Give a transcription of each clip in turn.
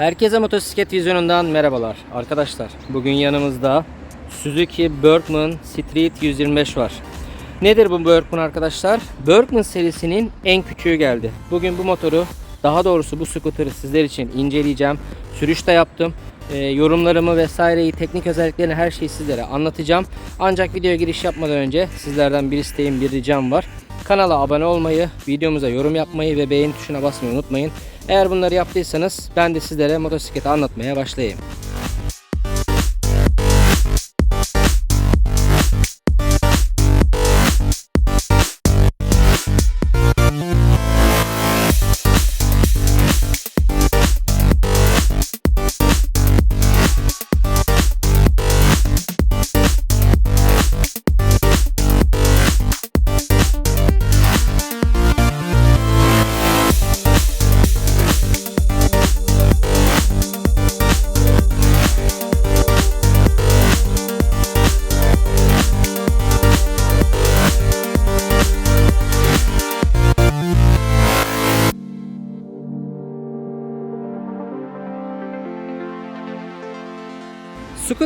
Herkese motosiklet vizyonundan merhabalar arkadaşlar. Bugün yanımızda Suzuki Berkman Street 125 var. Nedir bu Berkman arkadaşlar? Berkman serisinin en küçüğü geldi. Bugün bu motoru daha doğrusu bu scooter'ı sizler için inceleyeceğim. Sürüş de yaptım. Ee, yorumlarımı vesaireyi, teknik özelliklerini her şeyi sizlere anlatacağım. Ancak videoya giriş yapmadan önce sizlerden bir isteğim, bir ricam var. Kanala abone olmayı, videomuza yorum yapmayı ve beğeni tuşuna basmayı unutmayın. Eğer bunları yaptıysanız ben de sizlere motosikleti anlatmaya başlayayım.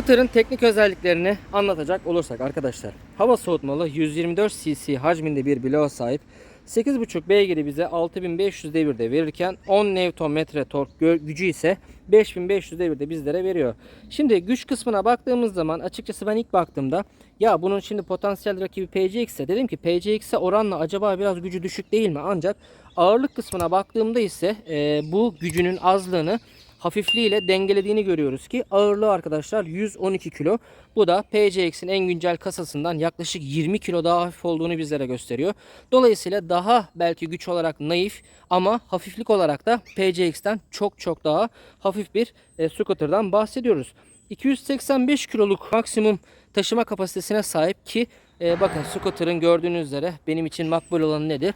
Scooter'ın teknik özelliklerini anlatacak olursak arkadaşlar. Hava soğutmalı 124 cc hacminde bir bloğa sahip. 8.5 beygiri bize 6500 devirde verirken 10 Nm tork gö- gücü ise 5500 devirde bizlere veriyor. Şimdi güç kısmına baktığımız zaman açıkçası ben ilk baktığımda ya bunun şimdi potansiyel rakibi PCX'e dedim ki PCX'e oranla acaba biraz gücü düşük değil mi? Ancak ağırlık kısmına baktığımda ise e, bu gücünün azlığını hafifliğiyle dengelediğini görüyoruz ki ağırlığı arkadaşlar 112 kilo. Bu da PCX'in en güncel kasasından yaklaşık 20 kilo daha hafif olduğunu bizlere gösteriyor. Dolayısıyla daha belki güç olarak naif ama hafiflik olarak da PCX'ten çok çok daha hafif bir e, scooter'dan bahsediyoruz. 285 kiloluk maksimum taşıma kapasitesine sahip ki e, bakın scooter'ın gördüğünüz üzere benim için makbul olan nedir?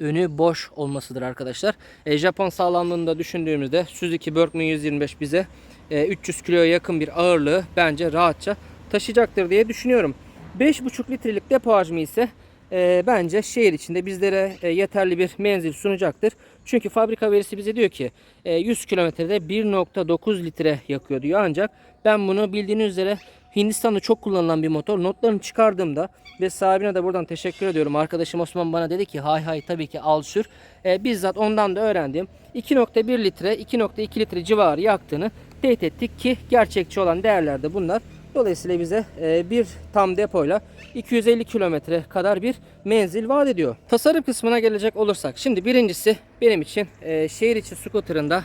Önü boş olmasıdır arkadaşlar. E, Japon sağlamlığını da düşündüğümüzde Suzuki Berkman 125 bize e, 300 kiloya yakın bir ağırlığı bence rahatça taşıyacaktır diye düşünüyorum. 5,5 litrelik depo hacmi ise e, bence şehir içinde bizlere e, yeterli bir menzil sunacaktır. Çünkü fabrika verisi bize diyor ki e, 100 kilometrede 1.9 litre yakıyor diyor. Ancak ben bunu bildiğiniz üzere Hindistan'da çok kullanılan bir motor. Notlarını çıkardığımda ve sahibine de buradan teşekkür ediyorum. Arkadaşım Osman bana dedi ki hay hay tabii ki al sür. E, bizzat ondan da öğrendim. 2.1 litre 2.2 litre civarı yaktığını teyit ettik ki gerçekçi olan değerler de bunlar. Dolayısıyla bize e, bir tam depoyla 250 kilometre kadar bir menzil vaat ediyor. Tasarım kısmına gelecek olursak. Şimdi birincisi benim için e, şehir içi scooter'ında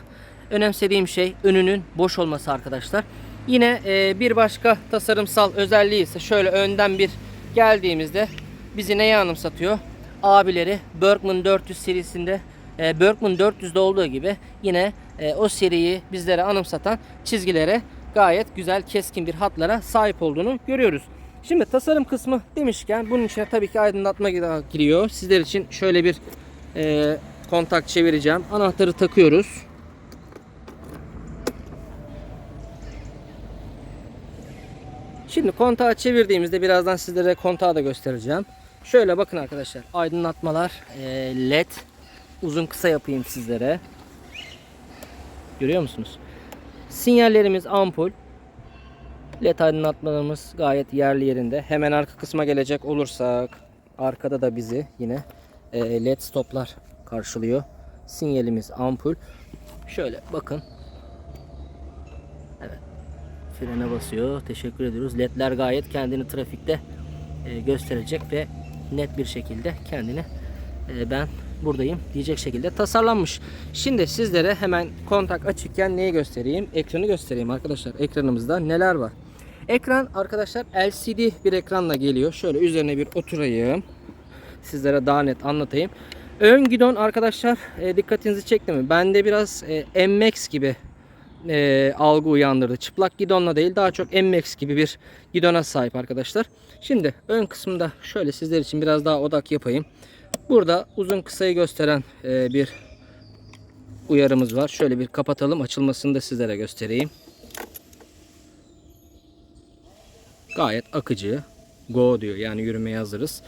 önemsediğim şey önünün boş olması arkadaşlar. Yine e, bir başka tasarımsal özelliği ise şöyle önden bir geldiğimizde bizi neye anımsatıyor? Abileri Berkman 400 serisinde e, Berkman 400'de olduğu gibi yine e, o seriyi bizlere anımsatan çizgilere gayet güzel keskin bir hatlara sahip olduğunu görüyoruz. Şimdi tasarım kısmı demişken bunun içine tabii ki aydınlatma giriyor. Sizler için şöyle bir e, kontak çevireceğim. Anahtarı takıyoruz. Şimdi kontağı çevirdiğimizde birazdan sizlere kontağı da göstereceğim. Şöyle bakın arkadaşlar aydınlatmalar e, led uzun kısa yapayım sizlere. Görüyor musunuz? Sinyallerimiz ampul. LED aydınlatmalarımız gayet yerli yerinde. Hemen arka kısma gelecek olursak arkada da bizi yine e, led stoplar karşılıyor. Sinyalimiz ampul. Şöyle bakın. Frene basıyor. Teşekkür ediyoruz. LED'ler gayet kendini trafikte e, gösterecek ve net bir şekilde kendini e, ben buradayım diyecek şekilde tasarlanmış. Şimdi sizlere hemen kontak açıkken neyi göstereyim? Ekranı göstereyim arkadaşlar. Ekranımızda neler var? Ekran arkadaşlar LCD bir ekranla geliyor. Şöyle üzerine bir oturayım. Sizlere daha net anlatayım. Ön gidon arkadaşlar e, dikkatinizi çekti mi? Bende biraz MX gibi e, algı uyandırdı. Çıplak gidonla değil daha çok MX gibi bir gidona sahip arkadaşlar. Şimdi ön kısmında şöyle sizler için biraz daha odak yapayım. Burada uzun kısayı gösteren e, bir uyarımız var. Şöyle bir kapatalım. Açılmasını da sizlere göstereyim. Gayet akıcı. Go diyor. Yani yürümeye hazırız.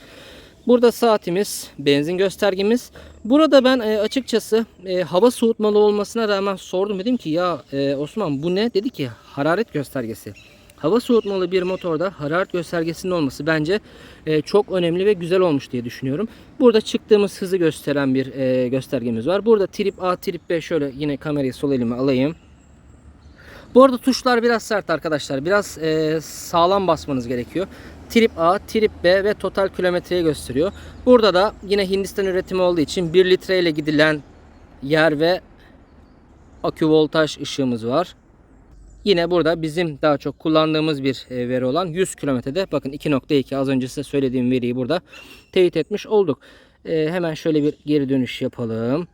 Burada saatimiz, benzin göstergemiz. Burada ben e, açıkçası e, hava soğutmalı olmasına rağmen sordum. Dedim ki ya e, Osman bu ne? Dedi ki hararet göstergesi. Hava soğutmalı bir motorda hararet göstergesinin olması bence e, çok önemli ve güzel olmuş diye düşünüyorum. Burada çıktığımız hızı gösteren bir e, göstergemiz var. Burada trip A, trip B şöyle yine kamerayı sol elime alayım. Bu arada tuşlar biraz sert arkadaşlar. Biraz e, sağlam basmanız gerekiyor. Trip A, Trip B ve total kilometreyi gösteriyor. Burada da yine Hindistan üretimi olduğu için 1 litre ile gidilen yer ve akü voltaj ışığımız var. Yine burada bizim daha çok kullandığımız bir e, veri olan 100 kilometrede bakın 2.2 az önce size söylediğim veriyi burada teyit etmiş olduk. E, hemen şöyle bir geri dönüş yapalım.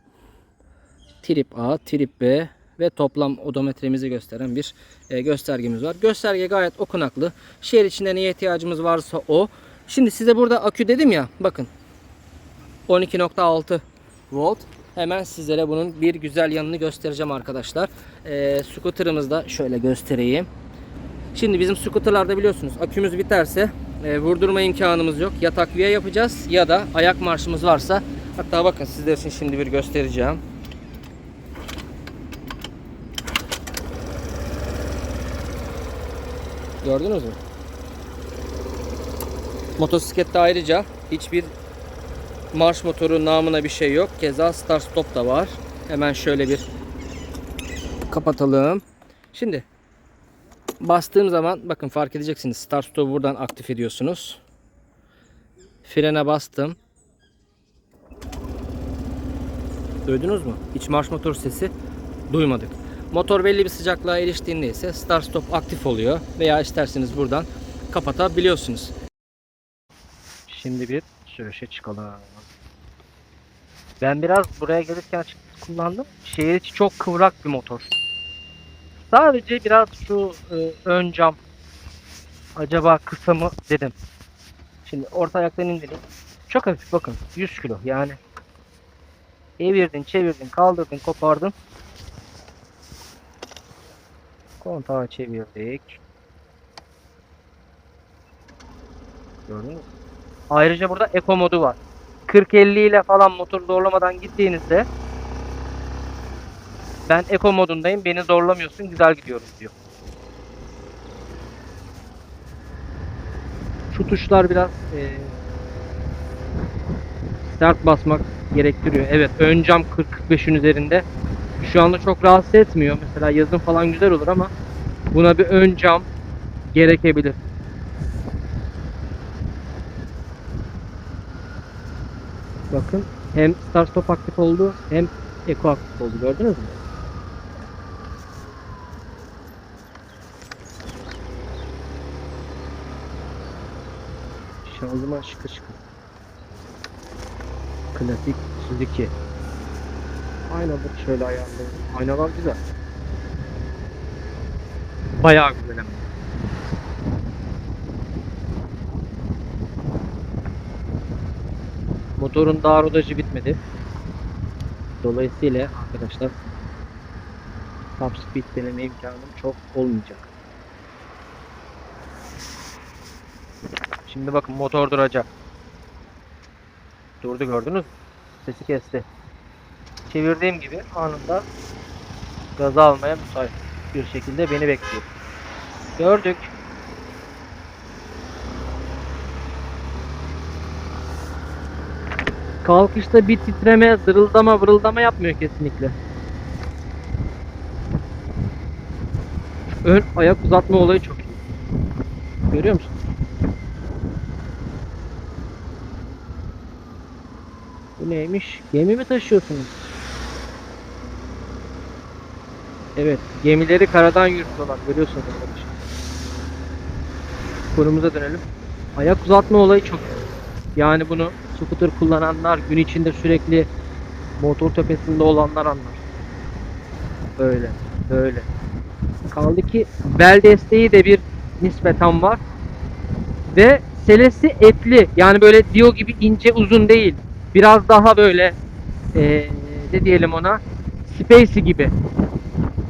Trip A, Trip B ve toplam odometremizi gösteren bir e, göstergemiz var. Gösterge gayet okunaklı. Şehir içinde neye ihtiyacımız varsa o. Şimdi size burada akü dedim ya bakın 12.6 volt. Hemen sizlere bunun bir güzel yanını göstereceğim arkadaşlar. E, scooter'ımızı da şöyle göstereyim. Şimdi bizim scooter'larda biliyorsunuz akümüz biterse e, vurdurma imkanımız yok. Ya takviye yapacağız ya da ayak marşımız varsa hatta bakın sizler için şimdi bir göstereceğim. Gördünüz mü? Motosiklette ayrıca hiçbir marş motoru namına bir şey yok. Keza start stop da var. Hemen şöyle bir kapatalım. Şimdi bastığım zaman bakın fark edeceksiniz. Start stop'u buradan aktif ediyorsunuz. Frene bastım. Duydunuz mu? Hiç marş motor sesi duymadık. Motor belli bir sıcaklığa eriştiğinde ise start stop aktif oluyor veya isterseniz buradan kapatabiliyorsunuz. Şimdi bir sürüşe çıkalım. Ben biraz buraya gelirken kullandım. Şehir içi çok kıvrak bir motor. Sadece biraz şu e, ön cam acaba kısa mı dedim. Şimdi orta ayaktan indireyim. Çok hafif bakın 100 kilo yani. Evirdin çevirdin kaldırdın kopardın. Kontağı çevirdik. Gördünüz mü? Ayrıca burada Eco modu var. 40-50 ile falan motor zorlamadan gittiğinizde ben Eco modundayım beni zorlamıyorsun güzel gidiyoruz diyor. Şu tuşlar biraz eee, sert basmak gerektiriyor. Evet ön cam 40-45'in üzerinde. Şu anda çok rahatsız etmiyor. Mesela yazın falan güzel olur ama buna bir ön cam gerekebilir. Bakın hem start stop aktif oldu hem eco aktif oldu gördünüz mü? Şanzıman şıkır şıkır. Klasik Suzuki. Aynaları şöyle ayarlayalım. Aynalar güzel. Bayağı güzel hem. Motorun daha rodajı bitmedi. Dolayısıyla arkadaşlar top speed deneme imkanım çok olmayacak. Şimdi bakın motor duracak. Durdu gördünüz mü? Sesi kesti. Çevirdiğim gibi anında gaza almaya müsait bir şekilde beni bekliyor. Gördük. Kalkışta bir titreme, zırıldama, vırıldama yapmıyor kesinlikle. Ön ayak uzatma olayı çok iyi. Görüyor musun? Bu neymiş? Gemi mi taşıyorsunuz? Evet, gemileri karadan yürütüyorlar. Görüyorsunuz arkadaşlar. Konumuza dönelim. Ayak uzatma olayı çok. Yani bunu scooter kullananlar, gün içinde sürekli motor tepesinde olanlar anlar. Böyle, böyle. Kaldı ki bel desteği de bir nispeten var. Ve selesi etli. Yani böyle diyor gibi ince uzun değil. Biraz daha böyle eee ne diyelim ona Spacey gibi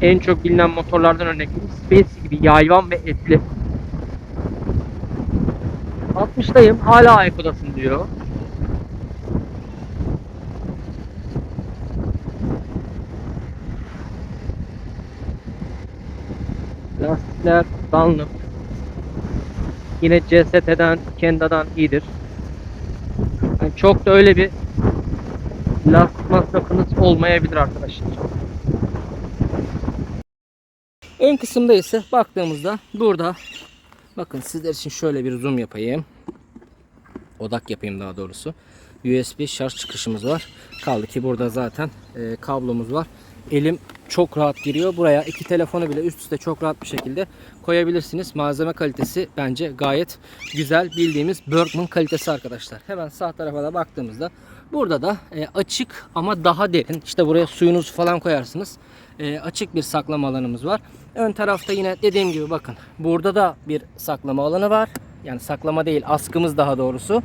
en çok bilinen motorlardan örnek Space gibi yayvan ve etli. 60'dayım hala Aykodasın diyor. Lastikler Dunlop. Yine CST'den, Kenda'dan iyidir. Yani çok da öyle bir lastik masrafınız olmayabilir arkadaşlar. Ön kısımda ise baktığımızda burada bakın sizler için şöyle bir zoom yapayım. Odak yapayım daha doğrusu. USB şarj çıkışımız var. Kaldı ki burada zaten e, kablomuz var. Elim çok rahat giriyor. Buraya iki telefonu bile üst üste çok rahat bir şekilde koyabilirsiniz. Malzeme kalitesi bence gayet güzel. Bildiğimiz Bergman kalitesi arkadaşlar. Hemen sağ tarafa da baktığımızda burada da e, açık ama daha derin. İşte buraya suyunuzu falan koyarsınız. E, açık bir saklama alanımız var. Ön tarafta yine dediğim gibi bakın. Burada da bir saklama alanı var. Yani saklama değil askımız daha doğrusu.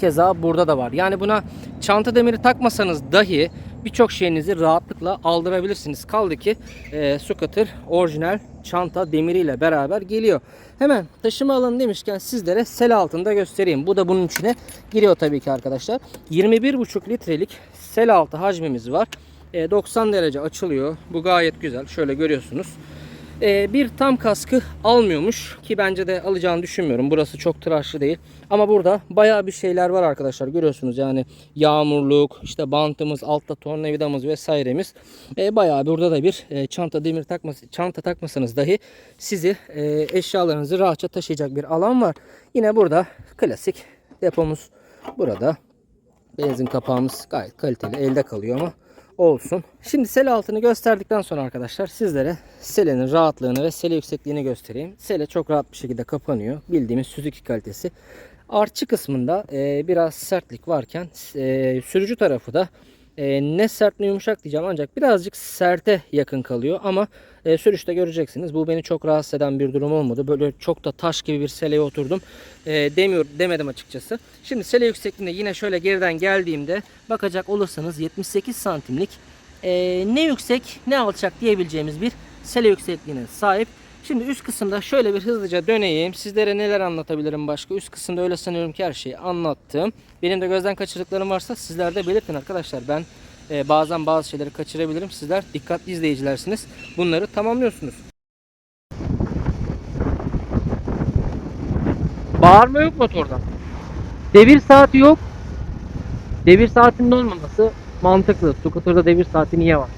Keza burada da var. Yani buna çanta demiri takmasanız dahi birçok şeyinizi rahatlıkla aldırabilirsiniz. Kaldı ki e, scooter orijinal çanta demiriyle beraber geliyor. Hemen taşıma alanı demişken sizlere sel altında göstereyim. Bu da bunun içine giriyor tabii ki arkadaşlar. 21,5 litrelik sel altı hacmimiz var. E, 90 derece açılıyor. Bu gayet güzel. Şöyle görüyorsunuz. Ee, bir tam kaskı almıyormuş ki bence de alacağını düşünmüyorum. Burası çok tıraşlı değil. Ama burada bayağı bir şeyler var arkadaşlar. Görüyorsunuz yani yağmurluk, işte bantımız, altta tornavidamız vesairemiz. Ee, bayağı burada da bir e, çanta demir takması, çanta takmasanız dahi sizi e, eşyalarınızı rahatça taşıyacak bir alan var. Yine burada klasik depomuz burada. Benzin kapağımız gayet kaliteli elde kalıyor ama olsun. Şimdi sele altını gösterdikten sonra arkadaşlar sizlere selenin rahatlığını ve sele yüksekliğini göstereyim. Sele çok rahat bir şekilde kapanıyor. Bildiğimiz Suzuki kalitesi. Artçı kısmında e, biraz sertlik varken e, sürücü tarafı da e, ne sert ne yumuşak diyeceğim ancak birazcık serte yakın kalıyor ama e, sürüşte göreceksiniz. Bu beni çok rahatsız eden bir durum olmadı. Böyle çok da taş gibi bir seleye oturdum. E, demiyor demedim açıkçası. Şimdi sele yüksekliğinde yine şöyle geriden geldiğimde bakacak olursanız 78 santimlik e, ne yüksek ne alçak diyebileceğimiz bir sele yüksekliğine sahip. Şimdi üst kısımda şöyle bir hızlıca döneyim. Sizlere neler anlatabilirim başka? Üst kısımda öyle sanıyorum ki her şeyi anlattım. Benim de gözden kaçırdıklarım varsa sizler de belirtin arkadaşlar. Ben e, bazen bazı şeyleri kaçırabilirim. Sizler dikkatli izleyicilersiniz. Bunları tamamlıyorsunuz. Bağırma yok motordan. Devir saati yok. Devir saatinin olmaması mantıklı. Scooter'da devir saati niye var?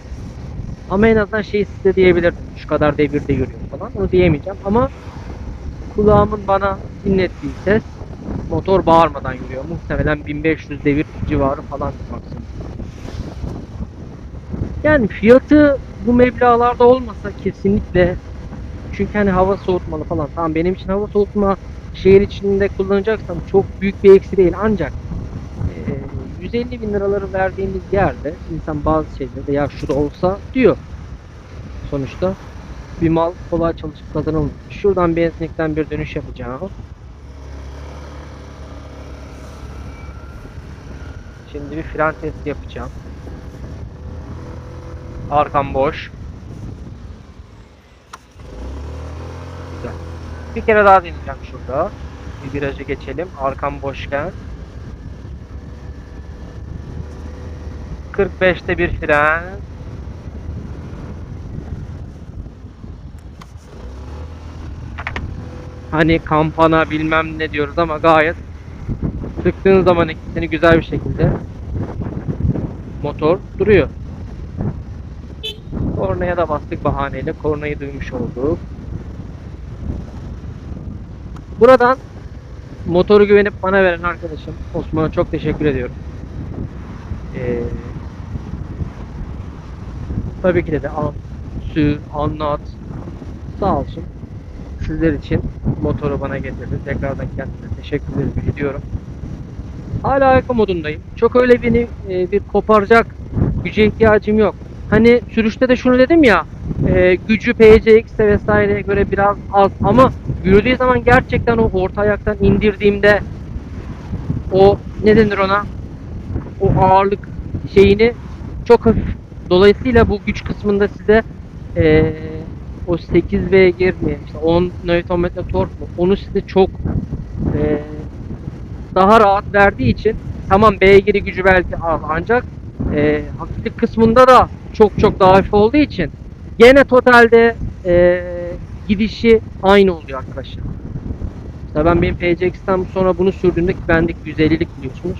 Ama en azından şey size diyebilirdim. Şu kadar devirde yürüyor falan. Onu diyemeyeceğim ama kulağımın bana dinlettiği ses motor bağırmadan yürüyor. Muhtemelen 1500 devir civarı falan maksimum. Yani fiyatı bu meblağlarda olmasa kesinlikle çünkü hani hava soğutmalı falan. Tamam benim için hava soğutma şehir içinde kullanacaksam çok büyük bir eksi değil ancak 150 bin liraları verdiğimiz yerde insan bazı şeylerde ya şu da olsa diyor. Sonuçta bir mal kolay çalışıp kazanılmıyor. Şuradan benzinlikten bir dönüş yapacağım. Şimdi bir fren testi yapacağım. Arkam boş. Güzel. Bir kere daha deneyeceğim şurada. Bir virajı geçelim. Arkam boşken. 45'te bir fren. Hani kampana bilmem ne diyoruz ama gayet sıktığın zaman ikisini güzel bir şekilde motor duruyor. Kornaya da bastık bahaneyle. Kornayı duymuş olduk. Buradan motoru güvenip bana veren arkadaşım Osman'a çok teşekkür ediyorum. Ee, tabii ki de, de al, anlat. Sağ olsun. Sizler için motoru bana getirdi. Tekrardan kendisine teşekkür ediyorum. Hala arka modundayım. Çok öyle beni e, bir koparacak güce ihtiyacım yok. Hani sürüşte de şunu dedim ya e, gücü PCX'e vesaireye göre biraz az ama yürüdüğü zaman gerçekten o orta ayaktan indirdiğimde o ne denir ona o ağırlık şeyini çok hafif dolayısıyla bu güç kısmında size e, o 8 beygir mi işte 10 Nm tork mu onu size çok e, daha rahat verdiği için tamam beygiri gücü belki az ancak e, hafiflik kısmında da çok çok daha hafif olduğu için gene totalde e, gidişi aynı oluyor arkadaşlar. Mesela ben benim PCX'ten sonra bunu sürdüğümde ki bendeki 150'lik biliyorsunuz.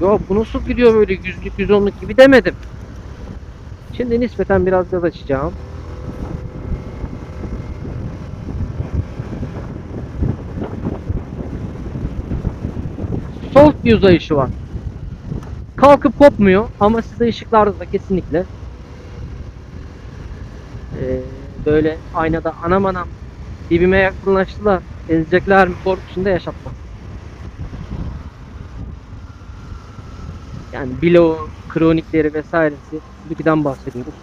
Ya bu nasıl gidiyor böyle 100'lük 110'luk gibi demedim. Şimdi nispeten biraz gaz açacağım. Soft bir uzayışı var. Kalkıp kopmuyor ama size ışıklarda da kesinlikle ee, böyle aynada anam anam dibime yakınlaştılar ezecekler mi korkusunda yaşatmaz. Yani bilo, kronikleri vesairesi Suzuki'den bahsediyoruz.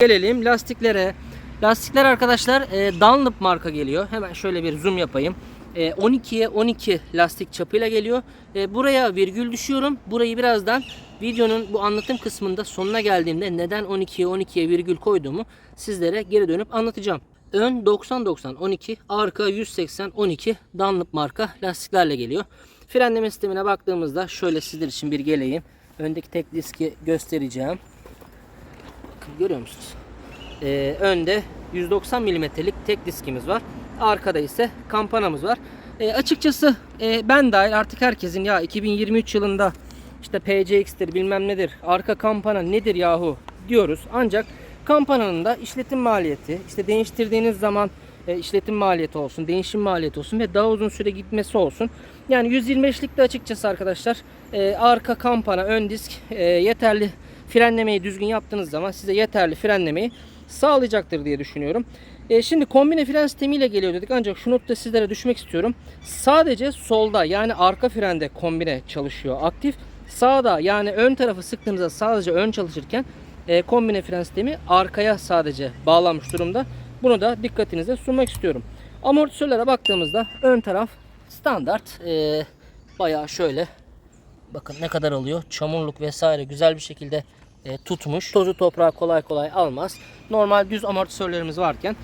Gelelim lastiklere. Lastikler arkadaşlar e, Dunlop marka geliyor. Hemen şöyle bir zoom yapayım. E, 12'ye 12 lastik çapıyla geliyor. E, buraya virgül düşüyorum. Burayı birazdan videonun bu anlatım kısmında sonuna geldiğimde neden 12'ye 12'ye virgül koyduğumu sizlere geri dönüp anlatacağım. Ön 90-90 12, arka 180-12 Dunlop marka lastiklerle geliyor. Frenleme sistemine baktığımızda şöyle sizler için bir geleyim. Öndeki tek diski göstereceğim. Bakın görüyor musunuz? Ee, önde 190 milimetrelik tek diskimiz var. Arkada ise kampanamız var. Ee, açıkçası e, ben dahil artık herkesin ya 2023 yılında işte PCX'tir bilmem nedir arka kampana nedir yahu diyoruz. Ancak kampananın da işletim maliyeti işte değiştirdiğiniz zaman e, işletim maliyeti olsun, değişim maliyeti olsun ve daha uzun süre gitmesi olsun. Yani 125'likte açıkçası arkadaşlar e, arka kampana, ön disk e, yeterli frenlemeyi düzgün yaptığınız zaman size yeterli frenlemeyi sağlayacaktır diye düşünüyorum. E, şimdi kombine fren sistemiyle geliyor dedik ancak şu notta sizlere düşmek istiyorum. Sadece solda yani arka frende kombine çalışıyor aktif. Sağda yani ön tarafı sıktığınızda sadece ön çalışırken e, kombine fren sistemi arkaya sadece bağlanmış durumda. Bunu da dikkatinize sunmak istiyorum. Amortisörlere baktığımızda ön taraf standart e, bayağı şöyle bakın ne kadar alıyor. Çamurluk vesaire güzel bir şekilde e, tutmuş. Tozu toprağı kolay kolay almaz. Normal düz amortisörlerimiz varken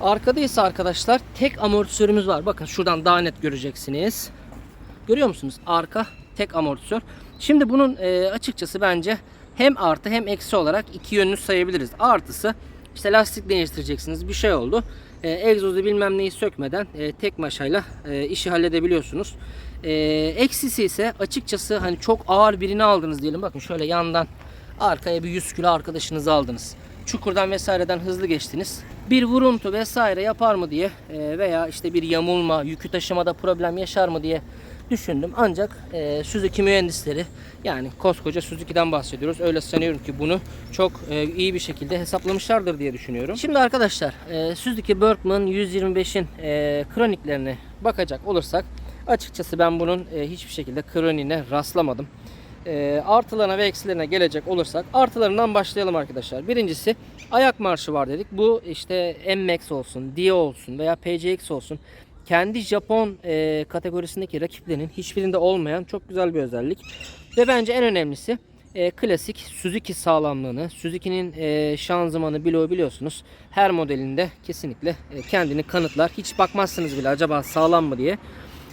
arkada ise arkadaşlar tek amortisörümüz var. Bakın şuradan daha net göreceksiniz. Görüyor musunuz? Arka tek amortisör. Şimdi bunun e, açıkçası bence hem artı hem eksi olarak iki yönlü sayabiliriz. Artısı işte lastik değiştireceksiniz bir şey oldu. E, egzozu bilmem neyi sökmeden e, tek maşayla e, işi halledebiliyorsunuz. E, eksisi ise açıkçası hani çok ağır birini aldınız diyelim. Bakın şöyle yandan arkaya bir 100 kilo arkadaşınızı aldınız. Çukurdan vesaireden hızlı geçtiniz. Bir vuruntu vesaire yapar mı diye e, veya işte bir yamulma, yükü taşımada problem yaşar mı diye düşündüm. Ancak e, Suzuki mühendisleri yani koskoca Suzuki'den bahsediyoruz. Öyle sanıyorum ki bunu çok e, iyi bir şekilde hesaplamışlardır diye düşünüyorum. Şimdi arkadaşlar e, Suzuki Berkman 125'in e, kroniklerine bakacak olursak açıkçası ben bunun e, hiçbir şekilde kroniğine rastlamadım. E, artılarına ve eksilerine gelecek olursak artılarından başlayalım arkadaşlar. Birincisi ayak marşı var dedik. Bu işte MX olsun, Dio olsun veya PCX olsun kendi Japon e, kategorisindeki rakiplerinin hiçbirinde olmayan çok güzel bir özellik. Ve bence en önemlisi e, klasik Suzuki sağlamlığını, Suzuki'nin e, şanzımanı bloğu biliyorsunuz. Her modelinde kesinlikle e, kendini kanıtlar. Hiç bakmazsınız bile acaba sağlam mı diye.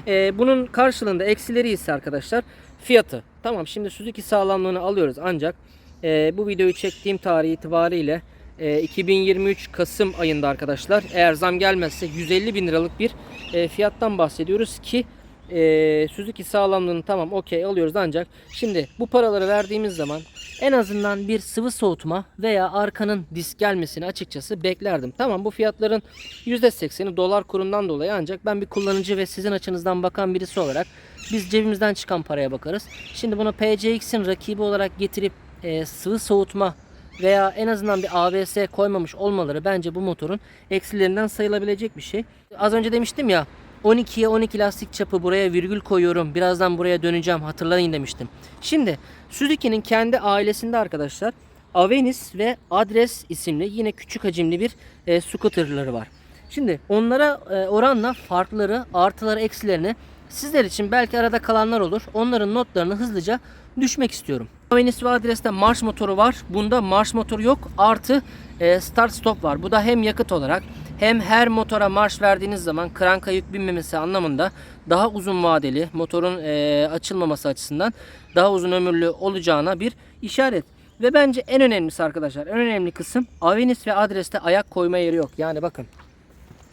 E, bunun karşılığında eksileri ise arkadaşlar fiyatı. Tamam şimdi Suzuki sağlamlığını alıyoruz ancak e, bu videoyu çektiğim tarih itibariyle e, 2023 Kasım ayında arkadaşlar eğer zam gelmezse 150 bin liralık bir e, fiyattan bahsediyoruz ki e, Suzuki sağlamlığını tamam okey alıyoruz ancak şimdi bu paraları verdiğimiz zaman en azından bir sıvı soğutma veya arkanın disk gelmesini açıkçası beklerdim. Tamam bu fiyatların %80'i dolar kurundan dolayı ancak ben bir kullanıcı ve sizin açınızdan bakan birisi olarak biz cebimizden çıkan paraya bakarız. Şimdi bunu PCX'in rakibi olarak getirip e, sıvı soğutma veya en azından bir ABS koymamış olmaları bence bu motorun eksilerinden sayılabilecek bir şey. Az önce demiştim ya 12'ye 12 lastik çapı buraya virgül koyuyorum. Birazdan buraya döneceğim hatırlayın demiştim. Şimdi Suzuki'nin kendi ailesinde arkadaşlar Avenis ve Adres isimli yine küçük hacimli bir e, scooterları var. Şimdi onlara e, oranla farkları, artıları, eksilerini sizler için belki arada kalanlar olur. Onların notlarını hızlıca düşmek istiyorum. Avenis ve Adres'te marş motoru var. Bunda marş motoru yok. Artı e, start stop var. Bu da hem yakıt olarak hem her motora marş verdiğiniz zaman kranka yük binmemesi anlamında daha uzun vadeli motorun e, açılmaması açısından daha uzun ömürlü olacağına bir işaret. Ve bence en önemlisi arkadaşlar, en önemli kısım Avenis ve adreste ayak koyma yeri yok. Yani bakın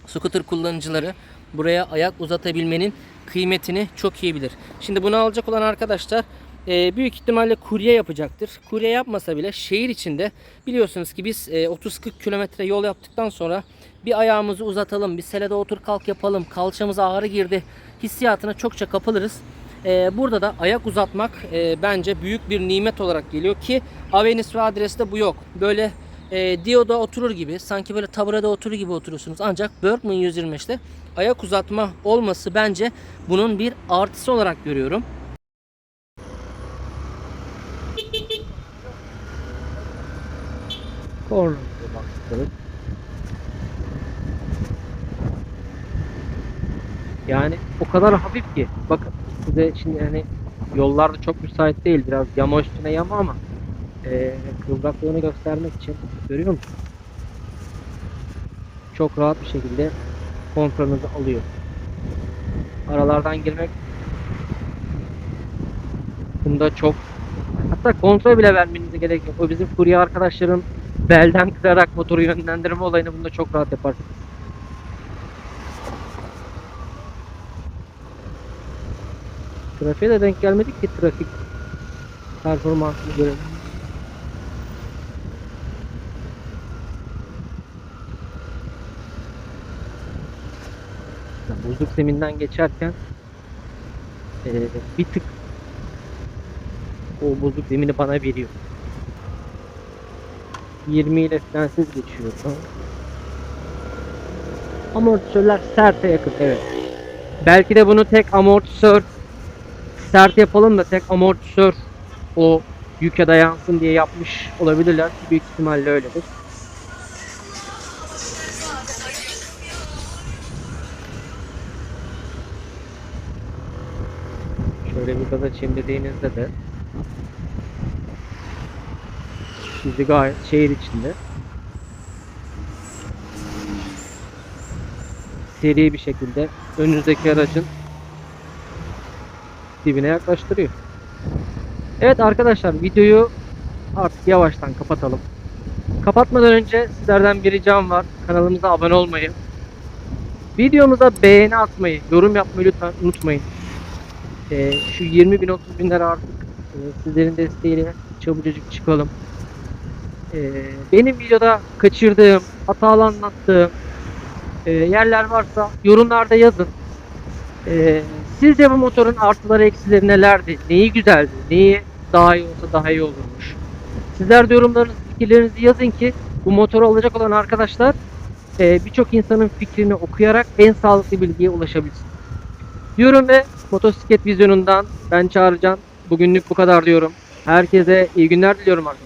scooter kullanıcıları buraya ayak uzatabilmenin kıymetini çok iyi bilir. Şimdi bunu alacak olan arkadaşlar e, büyük ihtimalle kurye yapacaktır. Kurye yapmasa bile şehir içinde biliyorsunuz ki biz e, 30-40 kilometre yol yaptıktan sonra bir ayağımızı uzatalım, bir selede otur kalk yapalım, kalçamıza ağrı girdi hissiyatına çokça kapılırız. E, burada da ayak uzatmak e, bence büyük bir nimet olarak geliyor ki Avenis ve adreste bu yok. Böyle e, Dio'da oturur gibi sanki böyle taburada oturur gibi oturuyorsunuz. Ancak Berkman 125'te ayak uzatma olması bence bunun bir artısı olarak görüyorum. Kornumuza baktık. Yani o kadar hafif ki. Bakın size şimdi hani yollarda çok müsait değil. Biraz yama üstüne yama ama e, kıvraklığını göstermek için görüyor musun? Çok rahat bir şekilde kontrolünüzü alıyor. Aralardan girmek bunda çok hatta kontrol bile vermenize gerek yok. O bizim kurye arkadaşların belden kırarak motoru yönlendirme olayını bunda çok rahat yaparsınız. Trafiğe de denk gelmedik ki trafik performansını görelim. Bozuk zeminden geçerken eee, bir tık o bozuk zemini bana veriyor. 20 ile frensiz geçiyor. Amortisörler serte yakın evet. Belki de bunu tek amortisör sert yapalım da tek amortisör o yüke dayansın diye yapmış olabilirler. Büyük ihtimalle öyledir. Şöyle bir gaza çevirdiğinizde de sizi gayet şehir içinde seri bir şekilde önünüzdeki aracın dibine yaklaştırıyor. Evet arkadaşlar videoyu artık yavaştan kapatalım. Kapatmadan önce sizlerden bir ricam var. Kanalımıza abone olmayı, videomuza beğeni atmayı, yorum yapmayı lütfen unutmayın. Ee, şu 20 bin 30 binler artık e, sizlerin desteğiyle çabucacık çıkalım. Ee, benim videoda kaçırdığım, hatalı anlattığım e, yerler varsa yorumlarda yazın. Ee, sizce bu motorun artıları eksileri nelerdi? Neyi güzeldi? Neyi daha iyi olsa daha iyi olurmuş? Sizler de yorumlarınızı, fikirlerinizi yazın ki bu motoru alacak olan arkadaşlar e, birçok insanın fikrini okuyarak en sağlıklı bilgiye ulaşabilsin. Diyorum ve motosiklet vizyonundan ben Çağrıcan. Bugünlük bu kadar diyorum. Herkese iyi günler diliyorum arkadaşlar.